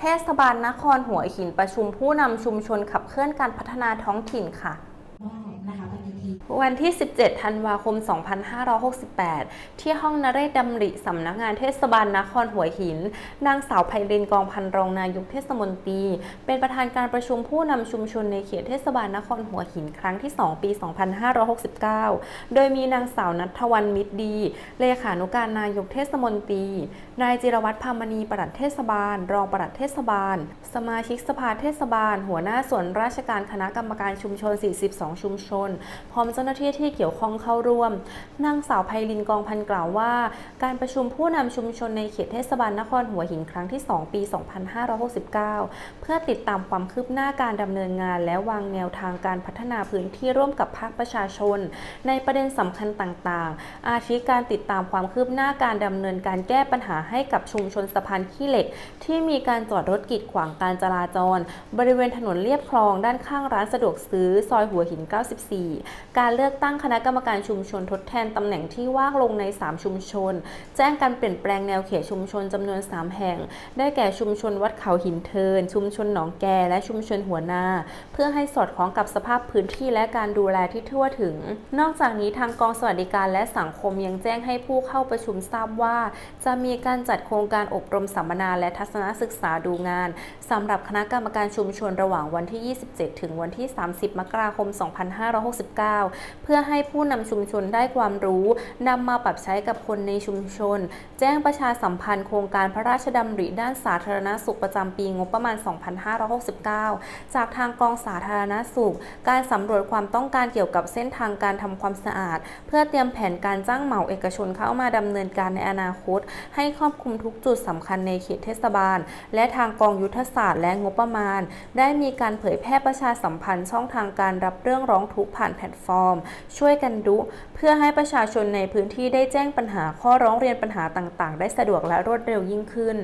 เทศบาลนครหัวหินประชุมผู้นำชุมชนขับเคลื่อนการพัฒนาท้องถิ่นค่ะ ว่านะคะปฏิทิน วันที่ 17 ธันวาคม 2568 ที่ห้องนเรศดำริสำนักงานเทศบาลนครหัวหิน นางสาวไพรินกองพันรองนายกเทศมนตรี เป็นประธานการประชุมผู้นำชุมชนในเขตเทศบาลนครหัวหินครั้งที่ 2 ปี 2569 โดยมีนางสาวนัทวันมิตรดี เลขานุการนายกเทศมนตรี นายจิรวัตรพามณีปลัดเทศบาล รองปลัดเทศบาล สมาชิกสภาเทศบาล หัวหน้าส่วนราชการคณะกรรมการชุมชน 42 ชุมชน พร้อมเจ้าหน้าที่ที่เกี่ยวข้องเข้าร่วม นางสาวไพลินกองพันกล่าวว่า การประชุมผู้นำชุมชนในเขตเทศบาลนครหัวหินครั้งที่ 2 ปี 2569 เพื่อติดตามความคืบหน้าการดำเนินงาน และวางแนวทางการพัฒนาพื้นที่ร่วมกับภาคประชาชน ในประเด็นสำคัญต่างๆ อาทิการติดตามความคืบหน้าการดำเนินการแก้ปัญหาให้กับชุมชนสะพานขี้เหล็ก ที่มีการจอดรถกีดขวางการจราจร บริเวณถนนเลียบคลองด้านข้างร้านสะดวกซื้อซอยหัวหิน 94การเลือกตั้งคณะกรรมการชุมชนทดแทนตำแหน่งที่ว่างลงใน 3 ชุมชน แจ้งการเปลี่ยนแปลงแนวเขตชุมชนจำนวน 3 แห่ง ได้แก่ชุมชนวัดเขาหินเทิน ชุมชนหนองแกและชุมชนหัวนา เพื่อให้สอดคล้องกับสภาพพื้นที่และการดูแลที่ทั่วถึง นอกจากนี้ทางกองสวัสดิการและสังคมยังแจ้งให้ผู้เข้าประชุมทราบว่า จะมีการจัดโครงการอบรมสัมมนาและทัศนศึกษาดูงานสำหรับคณะกรรมการชุมชนระหว่างวันที่ 27 ถึงวันที่ 30 มกราคม 2569เพื่อให้ผู้นำชุมชนได้ความรู้นำมาปรับใช้กับคนในชุมชน แจ้งประชาสัมพันธ์โครงการพระราชดำริด้านสาธารณสุขประจำปีงบประมาณ 2569 จากทางกองสาธารณสุข การสำรวจความต้องการเกี่ยวกับเส้นทางการทำความสะอาด เพื่อเตรียมแผนการจ้างเหมาเอกชนเข้ามาดำเนินการในอนาคต ให้ครอบคลุมทุกจุดสำคัญในเขตเทศบาล และทางกองยุทธศาสตร์และงบประมาณ ได้มีการเผยแพร่ประชาสัมพันธ์ช่องทางการรับเรื่องร้องทุกข์ผ่านแพลตฟอร์ม ช่วยกันดุเพื่อให้ประชาชนในพื้นที่ได้แจ้งปัญหาข้อร้องเรียนปัญหาต่างๆ ได้สะดวกและรวดเร็วยิ่งขึ้น